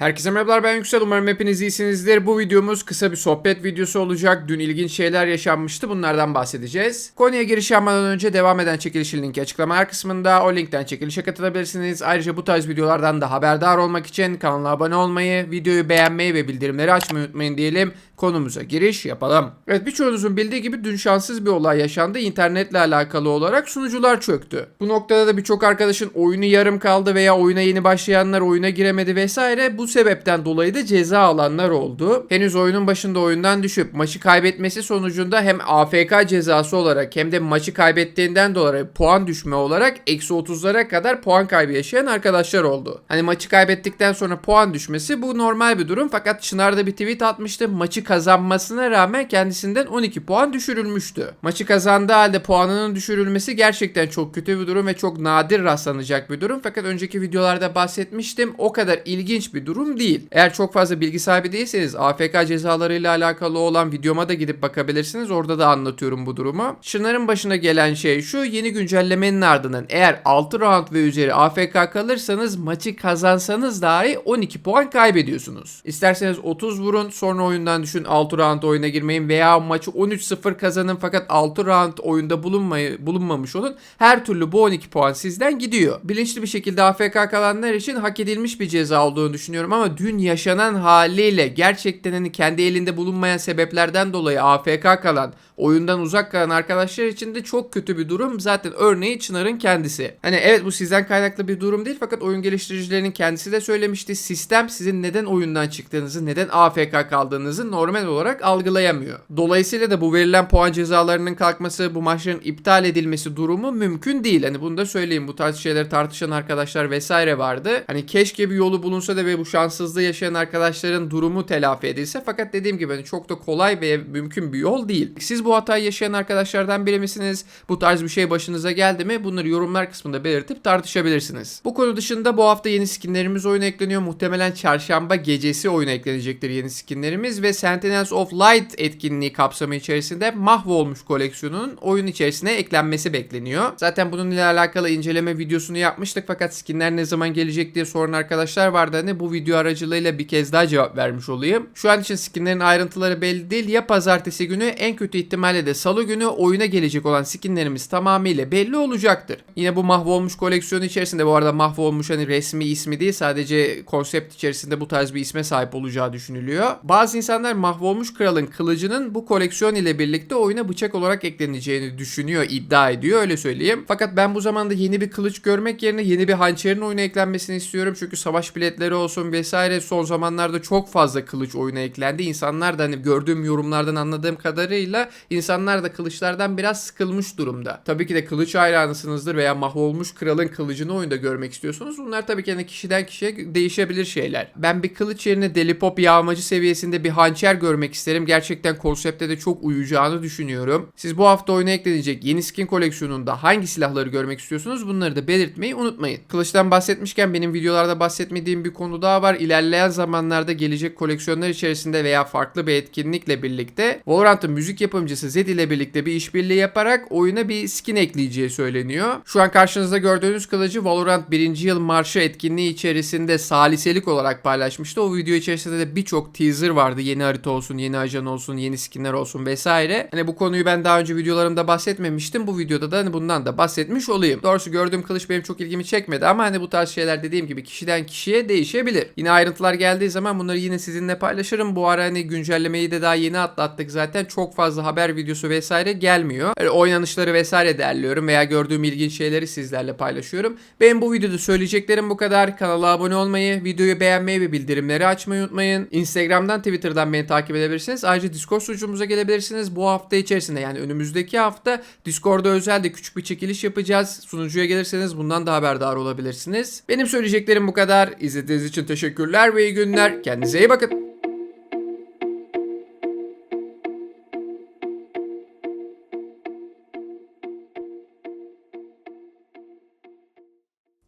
Herkese merhabalar ben Yüksel umarım hepiniz iyisinizdir. Bu videomuz kısa bir sohbet videosu olacak. Dün ilginç şeyler yaşanmıştı bunlardan bahsedeceğiz. Konuya giriş yapmadan önce devam eden çekilişin linki açıklama kısmında. O linkten çekilişe katılabilirsiniz. Ayrıca bu tarz videolardan da haberdar olmak için kanala abone olmayı, videoyu beğenmeyi ve bildirimleri açmayı unutmayın diyelim. Konumuza giriş yapalım. Evet birçoğunuzun bildiği gibi dün şanssız bir olay yaşandı. İnternetle alakalı olarak sunucular çöktü. Bu noktada da birçok arkadaşın oyunu yarım kaldı veya oyuna yeni başlayanlar oyuna giremedi vesaire. Bu sebepten dolayı da ceza alanlar oldu. Henüz oyunun başında oyundan düşüp maçı kaybetmesi sonucunda hem AFK cezası olarak hem de maçı kaybettiğinden dolayı puan düşme olarak eksi 30'lara kadar puan kaybı yaşayan arkadaşlar oldu. Hani maçı kaybettikten sonra puan düşmesi bu normal bir durum fakat Çınar da bir tweet atmıştı. Maçı kazanmasına rağmen kendisinden 12 puan düşürülmüştü. Maçı kazandığı halde puanının düşürülmesi gerçekten çok kötü bir durum ve çok nadir rastlanacak bir durum. Fakat önceki videolarda bahsetmiştim. O kadar ilginç bir durum değil. Eğer çok fazla bilgi sahibi değilseniz AFK cezalarıyla alakalı olan videoma da gidip bakabilirsiniz. Orada da anlatıyorum bu durumu. Şunların başına gelen şey şu. Yeni güncellemenin ardından eğer 6 round ve üzeri AFK kalırsanız maçı kazansanız dahi 12 puan kaybediyorsunuz. İsterseniz 30 vurun sonra oyundan düşün 6 round oyuna girmeyin veya maçı 13-0 kazanın fakat 6 round oyunda bulunmayı, bulunmamış olun. Her türlü bu 12 puan sizden gidiyor. Bilinçli bir şekilde AFK kalanlar için hak edilmiş bir ceza olduğunu düşünüyorum ama dün yaşanan haliyle gerçekten hani kendi elinde bulunmayan sebeplerden dolayı AFK kalan, oyundan uzak kalan arkadaşlar için de çok kötü bir durum. Zaten örneği Çınar'ın kendisi. Hani evet bu sizden kaynaklı bir durum değil fakat oyun geliştiricilerinin kendisi de söylemişti. Sistem sizin neden oyundan çıktığınızı, neden AFK kaldığınızı normal olarak algılayamıyor. Dolayısıyla da bu verilen puan cezalarının kalkması, bu maçların iptal edilmesi durumu mümkün değil. Hani bunu da söyleyeyim. Bu tarz şeyleri tartışan arkadaşlar vesaire vardı. Hani keşke bir yolu bulunsa da ve bu şanssızlığı yaşayan arkadaşların durumu telafi edilse. Fakat dediğim gibi hani çok da kolay ve mümkün bir yol değil. Siz bu hatayı yaşayan arkadaşlardan biri misiniz? Bu tarz bir şey başınıza geldi mi? Bunları yorumlar kısmında belirtip tartışabilirsiniz. Bu konu dışında bu hafta yeni skinlerimiz oyuna ekleniyor. Muhtemelen çarşamba gecesi oyuna eklenecektir yeni skinlerimiz ve Sentinels of Light etkinliği kapsamı içerisinde mahvolmuş koleksiyonunun oyun içerisine eklenmesi bekleniyor. Zaten bununla alakalı inceleme videosunu yapmıştık fakat skinler ne zaman gelecek diye soran arkadaşlar vardı. Hani bu video aracılığıyla bir kez daha cevap vermiş olayım. Şu an için skinlerin ayrıntıları belli değil. Ya pazartesi günü en kötü ihtimalle de salı günü oyuna gelecek olan skinlerimiz tamamıyla belli olacaktır. Yine bu mahvolmuş koleksiyonu içerisinde bu arada mahvolmuş hani resmi ismi değil sadece konsept içerisinde bu tarz bir isme sahip olacağı düşünülüyor. Bazı insanlar mahvolmuş kralın kılıcının bu koleksiyon ile birlikte oyuna bıçak olarak ekleneceğini düşünüyor, iddia ediyor öyle söyleyeyim. Fakat ben bu zamanda yeni bir kılıç görmek yerine yeni bir hançerin oyuna eklenmesini istiyorum. Çünkü savaş biletleri olsun vesaire son zamanlarda çok fazla kılıç oyuna eklendi. İnsanlar da hani gördüğüm yorumlardan anladığım kadarıyla insanlar da kılıçlardan biraz sıkılmış durumda. Tabii ki de kılıç hayranısınızdır veya mahvolmuş kralın kılıcını oyunda görmek istiyorsunuz. Bunlar tabii ki hani kişiden kişiye değişebilir şeyler. Ben bir kılıç yerine deli pop yağmacı seviyesinde bir hançer görmek isterim. Gerçekten konsepte de çok uyacağını düşünüyorum. Siz bu hafta oyuna eklenecek yeni skin koleksiyonunda hangi silahları görmek istiyorsunuz bunları da belirtmeyi unutmayın. Kılıçtan bahsetmişken benim videolarda bahsetmediğim bir konu daha var. İlerleyen zamanlarda gelecek koleksiyonlar içerisinde veya farklı bir etkinlikle birlikte Valorant'ın müzik yapımcısı Zed ile birlikte bir işbirliği yaparak oyuna bir skin ekleyeceği söyleniyor. Şu an karşınızda gördüğünüz kılıcı Valorant 1. yıl marşı etkinliği içerisinde saliselik olarak paylaşmıştı. O video içerisinde de birçok teaser vardı. Yeni harita olsun, yeni ajan olsun, yeni skinler olsun vesaire. Hani bu konuyu ben daha önce videolarımda bahsetmemiştim. Bu videoda da hani bundan da bahsetmiş olayım. Doğrusu gördüğüm kılıç benim çok ilgimi çekmedi ama hani bu tarz şeyler dediğim gibi kişiden kişiye değişebilir. Yine ayrıntılar geldiği zaman bunları yine sizinle paylaşırım. Bu ara hani güncellemeyi de daha yeni atlattık zaten. Çok fazla haber videosu vesaire gelmiyor. Öyle oynanışları vesaire derliyorum veya gördüğüm ilginç şeyleri sizlerle paylaşıyorum. Benim bu videoda söyleyeceklerim bu kadar. Kanala abone olmayı, videoyu beğenmeyi ve bildirimleri açmayı unutmayın. Instagram'dan, Twitter'dan beni takip edebilirsiniz. Ayrıca Discord sunucumuza gelebilirsiniz. Bu hafta içerisinde yani önümüzdeki hafta Discord'da özel de küçük bir çekiliş yapacağız. Sunucuya gelirseniz bundan da haberdar olabilirsiniz. Benim söyleyeceklerim bu kadar. İzlediğiniz için teşekkürler ve iyi günler. Kendinize iyi bakın.